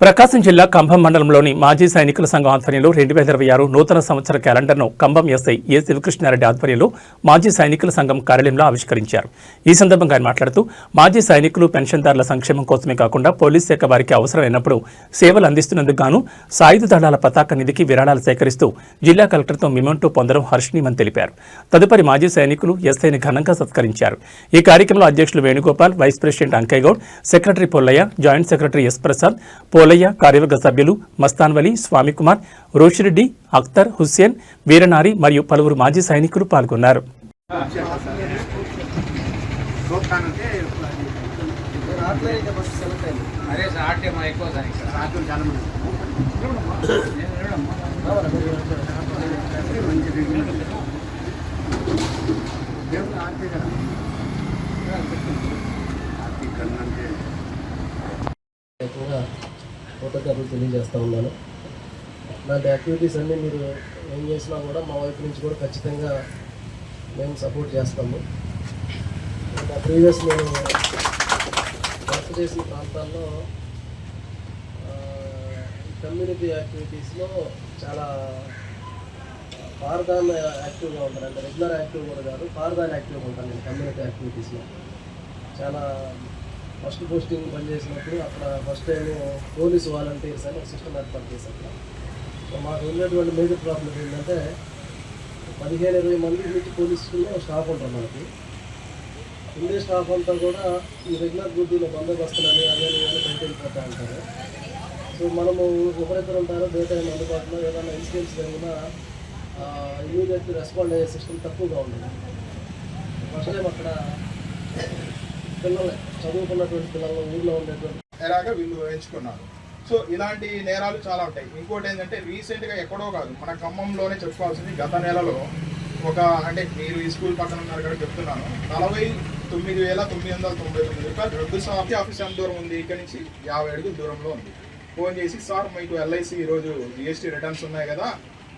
ప్రకాశం జిల్లా కంభం మండలంలోని మాజీ సైనికుల సంఘం ఆధ్వర్యంలో రెండు వేల ఇరవై ఆరు నూతన సంవత్సర క్యాలెండర్ను కంభం ఎస్ఐ ఏ శివకృష్ణారెడ్డి ఆధ్వర్యంలో మాజీ సైనికుల సంఘం కార్యాలయంలో ఆవిష్కరించారు. ఈ సందర్భంగా ఆయన మాట్లాడుతూ మాజీ సైనికులు పెన్షన్దారుల సంక్షేమం కోసమే కాకుండా పోలీస్ శాఖ వారికి అవసరమైనప్పుడు సేవలు అందిస్తున్నందుకు గాను సాయుధ దళాల పతాక నిధికి విరాళాలు సేకరిస్తూ జిల్లా కలెక్టర్తో మిమెంటో పొందడం హర్షణీయమని తెలిపారు. తదుపరి మాజీ సైనికులు ఎస్ఐని ఘనంగా సత్కరించారు. ఈ కార్యక్రమంలో అధ్యక్షులు Venugopal vice president Ankaiah Goud secretary Pollaiah joint secretary S Prasad Polaiah కార్యవర్గ సభ్యులు మస్తాన్వలి స్వామికుమార్ రోషిరెడ్డి అఖ్తర్ హుస్సేన్ వీరనారి మరియు పలువురు మాజీ సైనికులు పాల్గొన్నారు. ఎక్కువగా కృతజ్ఞతలు తెలియజేస్తూ ఉన్నాను. ఇలాంటి యాక్టివిటీస్ అన్నీ మీరు ఏం చేసినా కూడా మా వైపు నుంచి కూడా ఖచ్చితంగా మేము సపోర్ట్ చేస్తాము. నా ప్రీవియస్ నేను వర్క్ చేసిన ప్రాంతాల్లో కమ్యూనిటీ యాక్టివిటీస్లో చాలా పారదాన్ యాక్టివ్గా ఉంటాను. అంటే రెగ్యులర్ యాక్టివ్ కూడా కాదు పారదాన్ యాక్టివ్గా ఉంటాను నేను కమ్యూనిటీ యాక్టివిటీస్లో చాలా ఫస్ట్ పోస్టింగ్ పనిచేసినప్పుడు అక్కడ ఫస్ట్ టైం పోలీస్ వాలంటీర్స్ అని ఒక సిస్టమ్ ఏర్పాటు చేశాను సో మాకు ఉన్నటువంటి మేజర్ ప్రాబ్లం ఏంటంటే పదిహేను ఇరవై మంది నుంచి పోలీసులు స్టాఫ్ ఉంటారు మనకి. ఉండే స్టాఫ్ అంతా కూడా ఈ రెగ్యులర్ డ్యూటీలో బందోబస్తులని అదే అని బయట అంటారు ఉంటారు. సో మనము ఒకరిద్దరు ఉంటారో డే టైం అందుబాటులో ఏదైనా ఇన్సిడెంట్స్ జరిగినా ఇమీడియట్లీ రెస్పాండ్ అయ్యే సిస్టమ్ తక్కువగా ఉంటుంది ఫస్ట్ టైం అక్కడ పిల్లలే చదువుకున్నటువంటి పిల్లలు ఊళ్ళో ఉండేటువంటి ఎలాగా వీళ్ళు ఎంచుకున్నారు. సో ఇలాంటి నేరాలు చాలా ఉంటాయి. ఇంకోటి ఏంటంటే రీసెంట్గా ఎక్కడో కాదు మన ఖమ్మంలోనే చెప్పుకోవాల్సింది గత నెలలో ఒక అంటే మీరు ఈ స్కూల్ పక్కన ఉన్నారు కదా చెప్తున్నాను. నలభై తొమ్మిది వేల తొమ్మిది వందల తొంభై తొమ్మిది రూపాయలు రెండు సార్లు ఆఫీస్ ఎంత దూరం ఉంది? ఇక్కడ నుంచి యాభై అడుగుల దూరంలో ఉంది. ఫోన్ చేసి సార్ మీకు ఎల్ఐసి ఈరోజు జిఎస్టీ రిటర్న్స్ ఉన్నాయి కదా